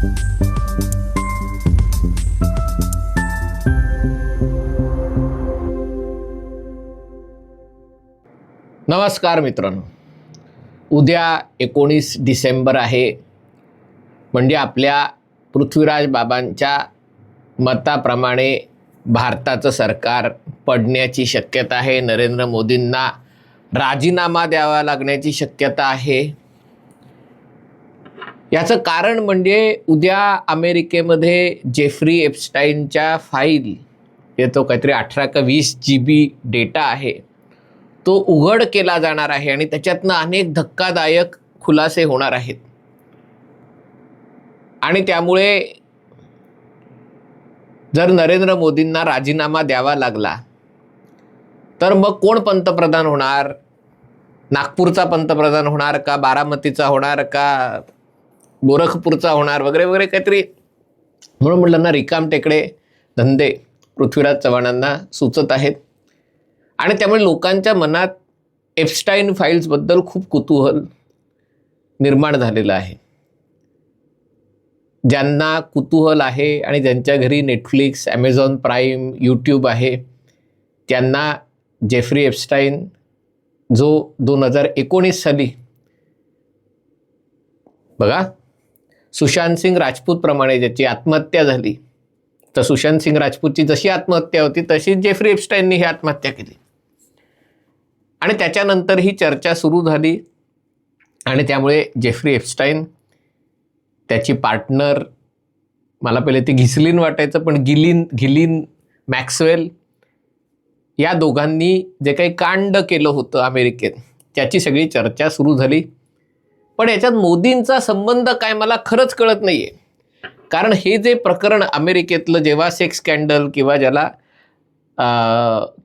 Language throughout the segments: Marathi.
नमस्कार मित्रांनो. उद्या एकोणीस डिसेंबर आहे. म्हणजे आपल्या पृथ्वीराज बाबांच्या मताप्रमाणे भारताचं सरकार पडण्याची शक्यता आहे. नरेंद्र मोदींना राजीनामा द्यावा लागण्याची शक्यता आहे. याचं कारण म्हणजे उद्या अमेरिकेमध्ये जेफ्री एपस्टाईनच्या फाईल येतो काहीतरी अठरा का वीस जी बी डेटा आहे तो उघड केला जाणार आहे आणि त्याच्यातनं अनेक धक्कादायक खुलासे होणार आहेत. आणि त्यामुळे जर नरेंद्र मोदींना राजीनामा द्यावा लागला तर मग कोण पंतप्रधान होणार? नागपूरचा पंतप्रधान होणार का? बारामतीचा होणार का? गोरखपूरचा होणार वगैरे वगैरे काहीतरी. म्हणून म्हटलं ना रिकाम टेकडे धंदे पृथ्वीराज चव्हाणांना सुचत आहेत. आणि त्यामुळे लोकांच्या मनात एप्स्टाईन फाईल्सबद्दल खूप कुतूहल निर्माण झालेलं आहे. ज्यांना कुतूहल आहे आणि ज्यांच्या घरी नेटफ्लिक्स ॲमेझॉन प्राईम यूट्यूब आहे त्यांना जेफ्री एप्स्टाईन जो दोन हजार एकोणीस साली बघा सुशांत सिंग राजपूतप्रमाणे ज्याची आत्महत्या झाली तर सुशांत सिंग राजपूतची जशी आत्महत्या होती तशीच जेफ्री एप्स्टाईननी ही आत्महत्या केली. आणि त्याच्यानंतर ही चर्चा सुरू झाली आणि त्यामुळे जेफ्री एप्स्टाईन त्याची पार्टनर मला पहिले ती घिसलीन वाटायचं पण गिलिन घिलिन मॅक्सवेल या दोघांनी जे काही कांड केलं होतं अमेरिकेत त्याची सगळी चर्चा सुरू झाली. पण याच्यात मोदींचा संबंध काय मला खरंच कळत नाही आहे कारण हे जे प्रकरण अमेरिकेतलं जेव्हा सेक्स स्कॅन्डल किंवा ज्याला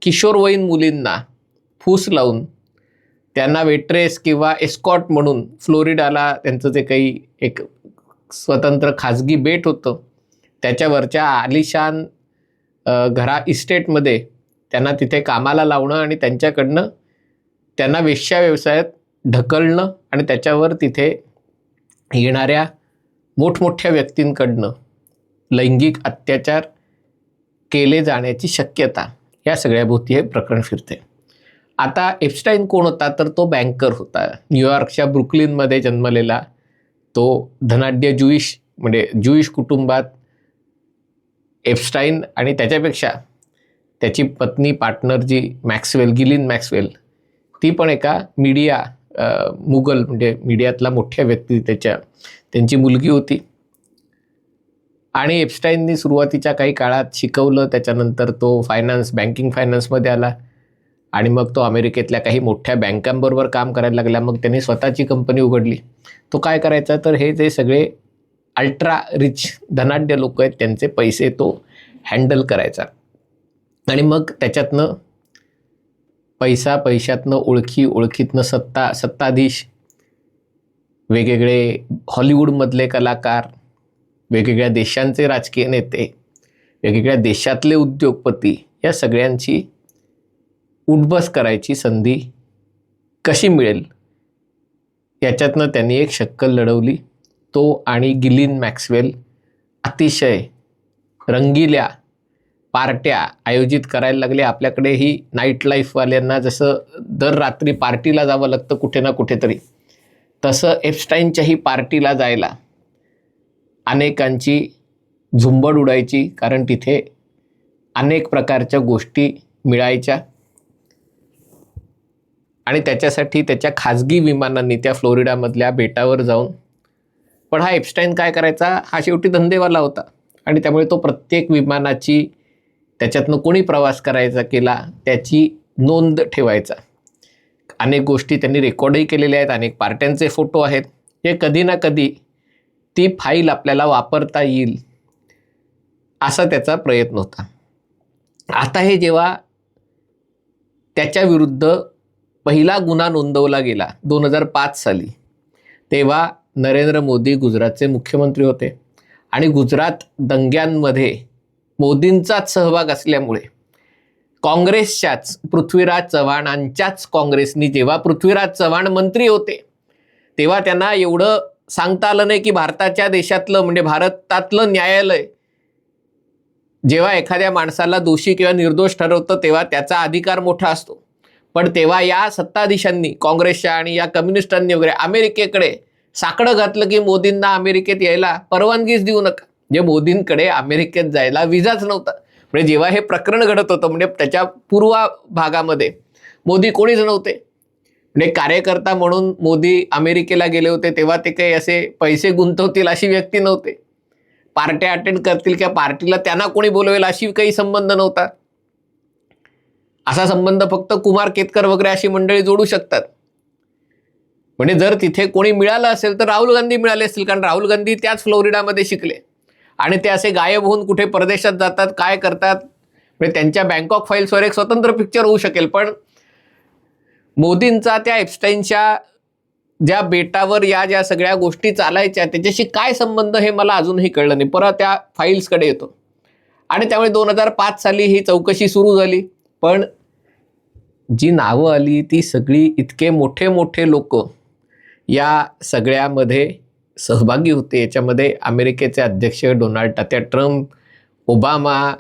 किशोरवयीन मुलींना फूस लावून त्यांना वेट्रेस किंवा एस्कॉट म्हणून फ्लोरिडाला त्यांचं जे काही एक स्वतंत्र खाजगी बेट होतं त्याच्यावरच्या आलिशान घरा इस्टेटमध्ये त्यांना तिथे कामाला लावणं आणि त्यांच्याकडनं त्यांना वेश्या व्यवसायात ढकलणं आणि त्याच्यावर तिथे येणाऱ्या मोठमोठ्या व्यक्तींकडनं लैंगिक अत्याचार केले जाण्याची शक्यता या सगळ्याभोवती हे प्रकरण फिरते. आता एप्स्टाईन कोण होता? तर तो बँकर होता. न्यूयॉर्कच्या ब्रुकलिनमध्ये जन्मलेला तो धनाढ्य ज्युईश म्हणजे ज्युईश कुटुंबात एप्स्टाईन आणि त्याच्यापेक्षा त्याची पत्नी पार्टनर जी मॅक्सवेल गिलिन मॅक्सवेल ती पण एका मीडिया मुघल म्हणजे मीडियातला मोठ्या व्यक्ती त्याच्या त्यांची मुलगी होती. आणि एप्स्टाईननी सुरुवातीच्या काही काळात शिकवलं त्याच्यानंतर तो फायनान्स बँकिंग फायनान्समध्ये आला. आणि मग तो अमेरिकेतल्या काही मोठ्या बँकांबरोबर काम करायला लागला. मग त्यांनी स्वतःची कंपनी उघडली. तो काय करायचा? तर हे जे सगळे अल्ट्रा रिच धनाढ्य लोक आहेत त्यांचे पैसे तो हँडल करायचा. आणि मग त्याच्यातनं पैसा पैशातनं ओळखी ओळखीतनं सत्ता सत्ताधीश वेगवेगळे हॉलिवूडमधले कलाकार वेगवेगळ्या देशांचे राजकीय नेते वेगवेगळ्या देशातले उद्योगपती या सगळ्यांची उठबस करायची संधी कशी मिळेल? याच्यातनं त्यांनी एक शक्कल लढवली. तो आणि गिलिन मॅक्सवेल अतिशय रंगील्या पार्ट्या आयोजित करायला लागले. आपल्याकडे ही नाईट लाईफवाल्यांना जसं दर रात्री पार्टीला जावं लागतं कुठे ना कुठेतरी तसं एप्स्टाईनच्याही पार्टीला जायला अनेकांची झुंबड उडायची कारण तिथे अनेक प्रकारच्या गोष्टी मिळायच्या. आणि त्याच्यासाठी त्याच्या खाजगी विमानांनी त्या फ्लोरिडामधल्या बेटावर जाऊन पण हा एप्स्टाईन काय करायचा? हा शेवटी धंदेवाला होता. आणि त्यामुळे तो प्रत्येक विमानाची त्याच्यातनं कोणी प्रवास करायचा केला त्याची नोंद ठेवायचा. अनेक गोष्टी त्यांनी रेकॉर्डही केलेल्या आहेत अनेक पार्ट्यांचे फोटो आहेत. हे कधी ना कधी ती फाईल आपल्याला वापरता येईल असा त्याचा प्रयत्न होता. आता हे जेव्हा त्याच्याविरुद्ध पहिला गुन्हा नोंदवला गेला दोन हजार पाच साली तेव्हा नरेंद्र मोदी गुजरातचे मुख्यमंत्री होते. आणि गुजरात दंग्यांमध्ये मोदींचाच सहभाग असल्यामुळे काँग्रेसच्याच पृथ्वीराज चव्हाणांच्याच काँग्रेसनी जेव्हा पृथ्वीराज चव्हाण मंत्री होते तेव्हा त्यांना एवढं सांगता आलं नाही की भारताच्या देशातलं म्हणजे भारतातलं न्यायालय जेव्हा एखाद्या माणसाला दोषी किंवा निर्दोष ठरवतं तेव्हा त्याचा अधिकार मोठा असतो. पण तेव्हा या सत्ताधीशांनी काँग्रेसच्या आणि या कम्युनिस्टांनी वगैरे अमेरिकेकडे साकडं घातलं की मोदींना अमेरिकेत यायला परवानगीच देऊ नका. जे मोदींकडे अमेरिकेत जायला विजाच नव्हता. म्हणजे जेव्हा हे प्रकरण घडत होतं म्हणजे त्याच्या पूर्व भागामध्ये मोदी कोणीच नव्हते. म्हणजे कार्यकर्ता म्हणून मोदी अमेरिकेला गेले होते तेव्हा ते काही असे पैसे गुंतवतील अशी व्यक्ती नव्हते. पार्ट्या अटेंड करतील किंवा पार्टीला त्यांना कोणी बोलवेल अशी काही संबंध नव्हता. असा संबंध फक्त कुमार केतकर वगैरे अशी मंडळी जोडू शकतात. म्हणजे जर तिथे कोणी मिळालं असेल तर राहुल गांधी मिळाले असतील कारण राहुल गांधी त्याच फ्लोरिडामध्ये शिकले. आणि ते असे गायब होऊन कुठे परदेशात जातात काय करतात? म्हणजे त्यांच्या बँकॉक फाईल्सवर एक स्वतंत्र पिक्चर होऊ शकेल पण मोदींचा त्या एप्स्टाईनच्या ज्या बेटावर या ज्या सगळ्या गोष्टी चालायच्या त्याच्याशी काय संबंध हे मला अजूनही कळलं नाही. परत त्या फाईल्सकडे येतो. आणि त्यामुळे दोन हजार पाच साली ही चौकशी सुरू झाली. पण जी नावं आली ती सगळी इतके मोठे मोठे लोक या सगळ्यामध्ये सहभागी होते. याच्यामध्ये अमेरिकेचे अध्यक्ष डोनाल्ड टात्या ट्रम्प ओबामा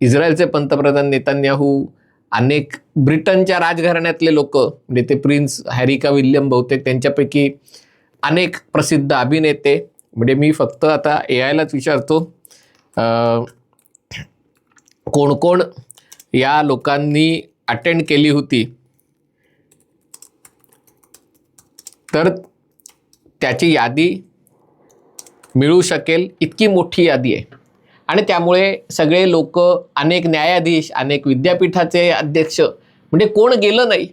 इस्रायलचे पंतप्रधान नेतान्याहू अनेक ब्रिटनच्या राजघराण्यातले लोक म्हणजे ते प्रिन्स हॅरिका विल्यम बहुतेक त्यांच्यापैकी अनेक प्रसिद्ध अभिनेते. म्हणजे मी फक्त आता ए आयलाच विचारतो कोण कोण या लोकांनी अटेंड केली होती? तर त्याची यादी मिळू शकेल इतकी मोठी यादी आहे. आणि त्यामुळे सगळे लोक अनेक न्यायाधीश अनेक विद्यापीठाचे अध्यक्ष म्हणजे कोण गेलं नाही.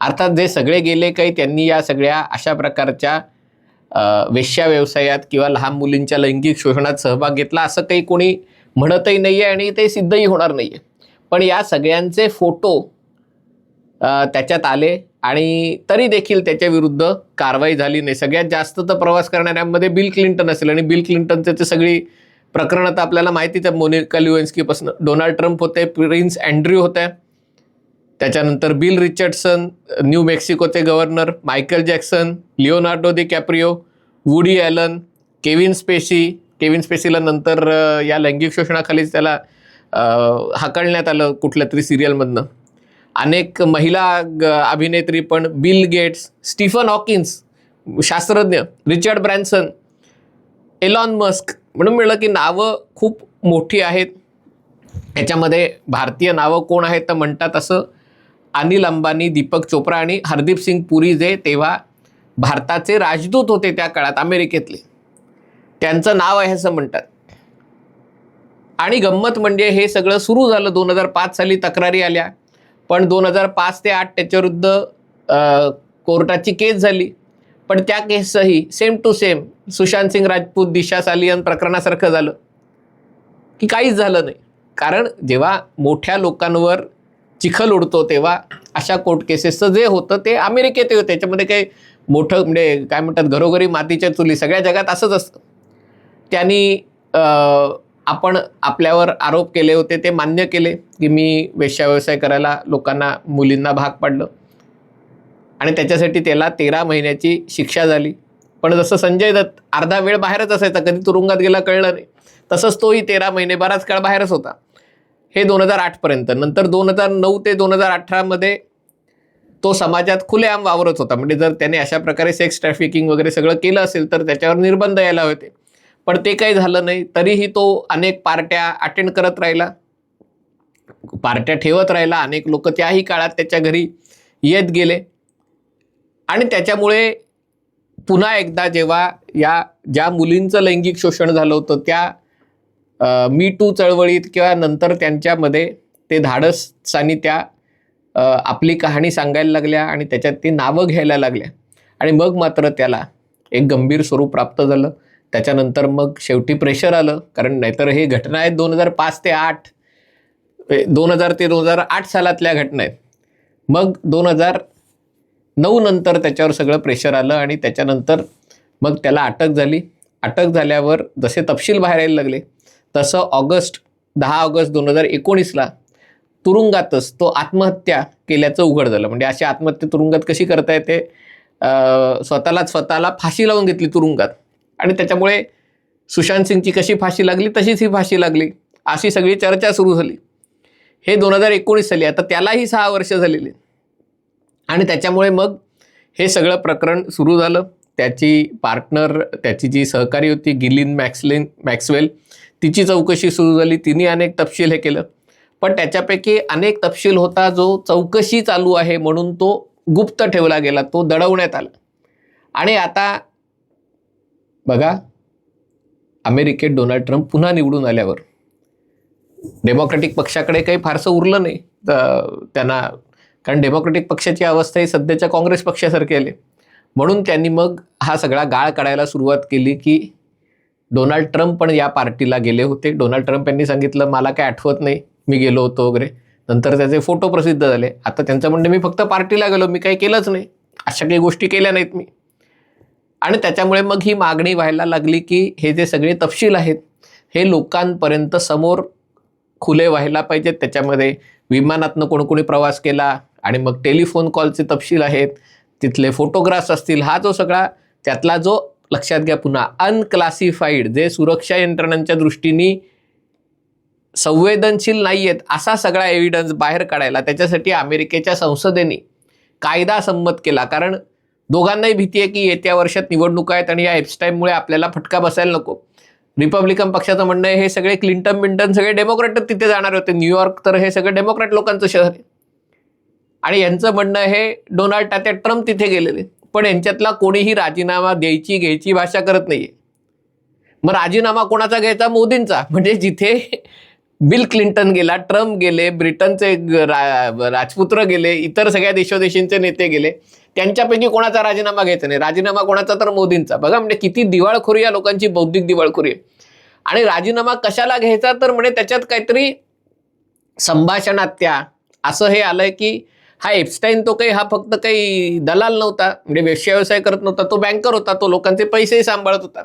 अर्थात जे सगळे गेले काही त्यांनी या सगळ्या अशा प्रकारच्या वेश्या व्यवसायात किंवा लहान मुलींच्या लैंगिक शोषणात सहभाग घेतला असं काही कोणी म्हणतही नाही आहे आणि ते सिद्धही होणार नाही आहे पण या सगळ्यांचे फोटो त्याच्यात आले. आणि तरी देखील त्याच्या विरुद्ध कारवाई झाली नाही. सगळ्यात जास्त तर प्रवास करणाऱ्यांमध्ये बिल क्लिंटन असेल आणि बिल क्लिंटनचे ते सगळी प्रकरणं तर आपल्याला माहितीच आहे मोनिका लिओन्स्कीपासून डोनाल्ड ट्रम्प होते प्रिन्स अँड्र्यू होते त्याच्यानंतर Bill Richardson new मेक्सिकोचे governor Michael Jackson Leonardo DiCaprio Woody Allen Kevin Spacey Kevin स्पेशीला नंतर या लैंगिक शोषणाखालीच त्याला हाकलण्यात आलं कुठल्या तरी सिरियलमधनं अनेक महिला ग- अभिनेत्री पण बिल गेट्स स्टीफन हॉकिन्स शास्त्रज्ञ रिचर्ड ब्रॅन्सन एलॉन मस्क म्हणून मिळलं की नावं खूप मोठी आहेत. याच्यामध्ये भारतीय नावं कोण आहेत तर म्हणतात असं अनिल अंबानी दीपक चोप्रा आणि हरदीप सिंग पुरी जे तेव्हा भारताचे राजदूत होते त्या काळात अमेरिकेतले. त्यांचं नाव आहे असं म्हणतात. आणि गंमत म्हणजे हे सगळं सुरू झालं दोन हजार पाच साली तक्रारी आल्या. पण दोन हजार पाच ते आठ त्याच्याविरुद्ध कोर्टाची केस झाली. पण त्या केसही same to same Sushant Singh Rajput Disha Salian प्रकरणासारखं झालं. की काहीच झालं नाही. कारण जेव्हा मोठ्या लोकांवर चिखल उडतो तेव्हा अशा कोर्ट केसेसचं जे होतं ते अमेरिकेत होतं त्याच्यामध्ये काही मोठं म्हणजे काय म्हणतात घरोघरी मातीच्या चुली सगळ्या जगात असंच असतं. त्यांनी आपण आपल्यावर आरोप केले होते ते मान्य केले की मी वेश्या व्यवसाय करायला लोकांना मुलींना भाग पाडलं. आणि त्याच्यासाठी त्याला तेरा महिन्याची शिक्षा झाली. पण जसं संजय दत्त अर्धा वेळ बाहेरच असायचा कधी तुरुंगात गेला कळलं नाही. तसंच तोही तेरा महिने बराच काळ बाहेरच होता. हे दोन हजार आठपर्यंत नंतर दोन हजार नऊ ते दोन हजार अठरामध्ये तो समाजात खुलेआम वावरत होता. म्हणजे जर त्याने अशा प्रकारे सेक्स ट्रॅफिकिंग वगैरे सगळं केलं असेल तर त्याच्यावर निर्बंध यायला होते. पण ते काही झालं नाही. तरीही तो अनेक पार्ट्या अटेंड करत राहिला. पार्ट्या ठेवत राहिला. अनेक लोक त्याही काळात त्याच्या घरी येत गेले. आणि त्याच्यामुळे पुन्हा एकदा जेव्हा या ज्या मुलींचं लैंगिक शोषण झालं होतं त्या मी टू चळवळीत किंवा नंतर त्यांच्यामध्ये ते धाडसानी त्या आपली कहाणी सांगायला लागल्या आणि त्याच्यात ती नावं घ्यायला लागल्या. आणि मग मात्र त्याला एक गंभीर स्वरूप प्राप्त झालं. त्याच्यानंतर मग शेवटी प्रेशर आलं. कारण नाहीतर हे घटना आहेत दोन हजार पाच ते आठ. दोन हजार ते दोन हजार आठ सालातल्या घटना आहेत. मग दोन हजार नऊ नंतर त्याच्यावर सगळं प्रेशर आलं आणि त्याच्यानंतर मग त्याला अटक झाली. अटक झाल्यावर जसे तपशील बाहेर यायला लागले तसं ऑगस्ट दहा ऑगस्ट दोन हजार एकोणीसला तुरुंगातच तो आत्महत्या केल्याचं उघड झालं. म्हणजे अशी आत्महत्या तुरुंगात कशी करता येते? स्वतःला स्वतःलाच स्वतःला फाशी लावून घेतली तुरुंगात. आणि त्याच्यामुळे सुशांत सिंगची कशी फाशी लागली तशीच ही फाशी लागली. अशी सगळी चर्चा सुरू झाली. हे दोन हजार एकोणीस साली आता त्यालाही सहा वर्ष झालेली. आणि त्याच्यामुळे मग हे सगळं प्रकरण सुरू झालं. त्याची पार्टनर त्याची जी सहकारी होती गिलिन मॅक्सलिन मॅक्सवेल तिची चौकशी सुरू झाली. तिने अनेक तपशील हे केलं. पण त्याच्यापैकी अनेक तपशील होता जो चौकशी चालू आहे म्हणून तो गुप्त ठेवला गेला तो दडवण्यात आला. आणि आता बघा अमेरिकेत डोनाल्ड ट्रम्प पुन्हा निवडून आल्यावर डेमोक्रॅटिक पक्षाकडे काही फारसं उरलं नाही. तर त्यांना कारण डेमोक्रॅटिक पक्षाची अवस्था ही सध्याच्या काँग्रेस पक्षासारखी आली. म्हणून त्यांनी मग हा सगळा गाळ काढायला सुरुवात केली की डोनाल्ड ट्रम्प पण या पार्टीला गेले होते. डोनाल्ड ट्रम्प यांनी सांगितलं मला काय आठवत नाही मी गेलो होतो वगैरे. नंतर त्याचे फोटो प्रसिद्ध झाले. आता त्यांचं म्हणणं मी फक्त पार्टीला गेलो मी काही केलंच नाही. अशा काही गोष्टी केल्या नाहीत मी. आणि त्याच्यामुळे मग ही मागणी व्हायला लागली की हे जे सगळे तपशील आहेत हे लोकांपर्यंत समोर खुले व्हायला पाहिजेत. त्याच्यामध्ये विमानातनं कोणी प्रवास केला आणि मग टेलिफोन कॉलचे तपशील आहेत तिथले फोटोग्राफ्स असतील हा जो सगळा त्यातला जो लक्षात घ्या पुन्हा अनक्लासिफाईड जे सुरक्षा यंत्रणांच्या दृष्टीने संवेदनशील नाही आहेत असा सगळा एव्हिडन्स बाहेर काढायला त्याच्यासाठी अमेरिकेच्या संसदेने कायदा संमत केला. कारण दोघांनाही भीती आहे की येत्या वर्षात निवडणुका आहेत आणि या एप्सटाईममुळे आपल्याला फटका बसायला नको. रिपब्लिकन पक्षाचं म्हणणं आहे हे सगळे क्लिंटन बिंटन सगळे डेमोक्रॅट तिथे जाणार होते. न्यूयॉर्क तर हे सगळं डेमोक्रॅट लोकांचं शहर आहे. आणि यांचं म्हणणं हे डोनाल्ड तात्या ट्रम्प तिथे गेलेले. पण यांच्यातला कोणीही राजीनामा द्यायची घ्यायची भाषा करत नाहीये. मग राजीनामा कोणाचा घ्यायचा? मोदींचा. म्हणजे जिथे बिल क्लिंटन गेला ट्रम्प गेले ब्रिटनचे रा- राजपुत्र गेले इतर सगळ्या देशोदेशींचे नेते गेले त्यांच्यापैकी कोणाचा राजीनामा घ्यायचा नाही. राजीनामा कोणाचा तर मोदींचा. बघा म्हणजे किती दिवाळखोरी या लोकांची बौद्धिक दिवाळखोरी आहे. आणि राजीनामा कशाला घ्यायचा तर म्हणजे त्याच्यात काहीतरी संभाषणात त्या. असं हे आलंय की हा एप्स्टाईन तो काही हा फक्त काही दलाल नव्हता. म्हणजे व्यवसाय व्यवसाय करत नव्हता. तो बँकर होता. तो लोकांचे पैसेही सांभाळत होता.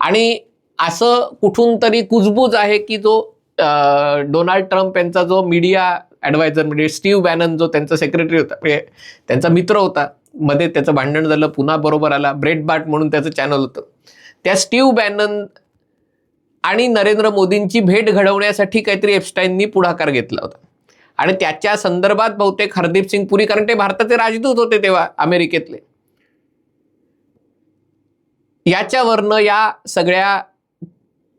आणि असं कुठून तरी कुजबूज आहे की जो डोनाल्ड ट्रम्प यांचा जो मीडिया ॲडवायझर म्हणजे स्टीव्ह बॅनन जो त्यांचा सेक्रेटरी होता म्हणजे त्यांचा मित्र होता मध्ये त्याचं भांडण झालं पुन्हा बरोबर आला ब्रेड बाट म्हणून त्याचं चॅनल होतं. त्या स्टीव्ह बॅनन आणि नरेंद्र मोदींची भेट घडवण्यासाठी काहीतरी एप्स्टाईननी पुढाकार घेतला होता. आणि त्याच्या संदर्भात बहुतेक हरदीप सिंग पुरी कारण ते भारताचे राजदूत होते तेव्हा अमेरिकेतले. याच्यावरनं या सगळ्या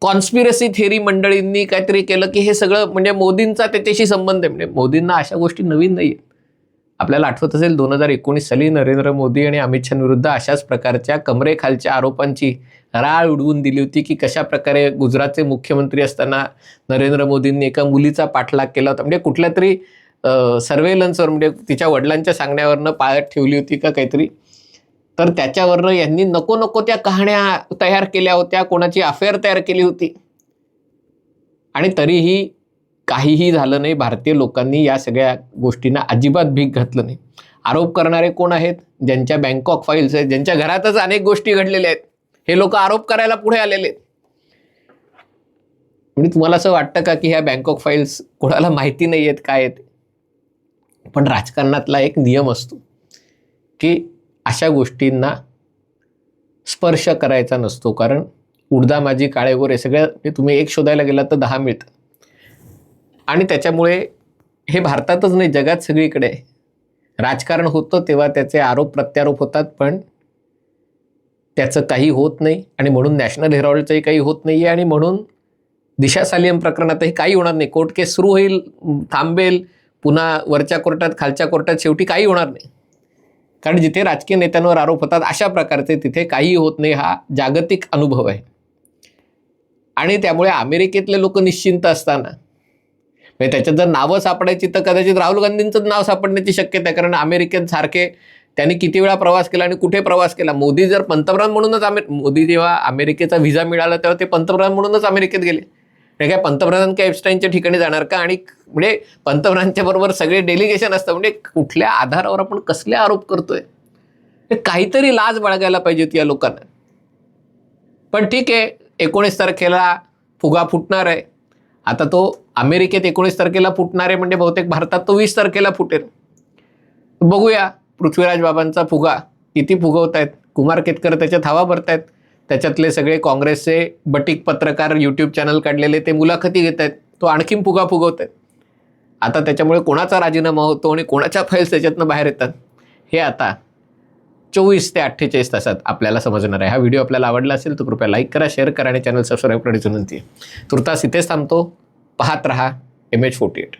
कॉन्स्पिरसी थेरी मंडळींनी काहीतरी केलं की हे सगळं म्हणजे मोदींचा त्याच्याशी संबंध आहे. म्हणजे मोदींना अशा गोष्टी नवीन नाही आहेत आपल्याला आठवत असेल दोन हजार एकोणीस साली नरेंद्र मोदी आणि अमित शहाविरुद्ध अशाच प्रकारच्या कमरेखालच्या आरोपांची राळ उडवून दिली होती की कशा प्रकारे गुजरातचे मुख्यमंत्री असताना नरेंद्र मोदींनी एका मुलीचा पाठलाग केला होता. म्हणजे कुठल्या तरी सर्वेलन्सवर म्हणजे तिच्या वडिलांच्या सांगण्यावरनं पाळत ठेवली होती का काहीतरी? तर त्याच्यावरनं यांनी नको नको त्या कहाण्या तयार केल्या होत्या कोणाची अफेअर तयार केली होती. आणि तरीही काहीही झालं नाही भारतीय लोकांनी या सगळ्या गोष्टींना अजिबात भीक घातलं नाही. आरोप करणारे कोण आहेत? ज्यांच्या बँकॉक फाईल्स आहेत ज्यांच्या घरातच अनेक गोष्टी घडलेल्या आहेत. हे लोक आरोप करायला पुढे आलेले आहेत. म्हणजे तुम्हाला असं वाटतं का की ह्या बँकॉक फाईल्स कोणाला माहिती नाही आहेत काय आहेत? पण राजकारणातला एक नियम असतो की अशा गोष्टींना स्पर्श करायचा नसतो. कारण उडदा माझी काळे वगैरे सगळ्या तुम्ही एक शोधायला गेलात तर दहा मिळतं. आणि त्याच्यामुळे हे भारतातच नाही जगात सगळीकडे. राजकारण होतं तेव्हा त्याचे आरोप प्रत्यारोप होतात पण त्याचं काही होत नाही. आणि म्हणून नॅशनल हेराल्डचंही काही होत नाही आहे आणि म्हणून दिशा सालियम प्रकरणातही काही होणार नाही. कोर्ट केस सुरू होईल थांबेल पुन्हा वरच्या कोर्टात खालच्या कोर्टात शेवटी काही होणार नाही. कारण जिथे राजकीय नेत्यांवर आरोप होतात अशा प्रकारचे तिथे काही होत नाही हा जागतिक अनुभव आहे. आणि त्यामुळे अमेरिकेतले लोक निश्चिंत असताना म्हणजे त्याच्यात जर नावं सापडायची तर कदाचित राहुल गांधींचंच नाव सापडण्याची शक्यता आहे कारण अमेरिकेत सारखे त्यांनी किती वेळा प्रवास केला आणि कुठे प्रवास केला? मोदी जर पंतप्रधान म्हणूनच अमे मोदी जेव्हा अमेरिकेचा व्हिसा मिळाला तेव्हा ते पंतप्रधान म्हणूनच अमेरिकेत गेले. म्हणजे काय पंतप्रधान काय एपस्टाईनच्या ठिकाणी जाणार का? आणि म्हणजे पंतप्रधानच्या बरोबर सगळे डेलिगेशन असतं म्हणजे कुठल्या आधारावर आपण कसले आरोप करतोय? हे काहीतरी लाज बाळगायला पाहिजे होती या लोकांना. पण ठीक आहे एकोणीस तारखेला फुगा फुटणार आहे. आता तो अमेरिकेत एकोणीस तारखेला फुटणार आहे म्हणजे बहुतेक भारतात तो वीस तारखेला फुटेल. बघूया पृथ्वीराज बाबांचा फुगा किती फुगवत आहेत कुमार केतकर त्याच्यात हवा भरतायत. त्याच्यातले सगळे काँग्रेसचे बटिक पत्रकार यूट्यूब चॅनल काढलेले ते मुलाखती घेत आहेत. तो आणखीन फुगा फुगवत आहेत आता त्याच्यामुळे कोणाचा राजीनामा होतो आणि कोणाच्या फाईल्स त्याच्यातनं बाहेर येतात? हे आता चोवीस ते अठ्ठेचाळीस तासात आपल्याला समजणार आहे. हा व्हिडिओ आपल्याला आवडला असेल तर कृपया लाईक करा शेअर करा आणि चॅनल सबस्क्राईब करण्याची विनंती आहे. तुर्तास इथेच थांबतो. पाहत रहा एम एच फोर्टी एट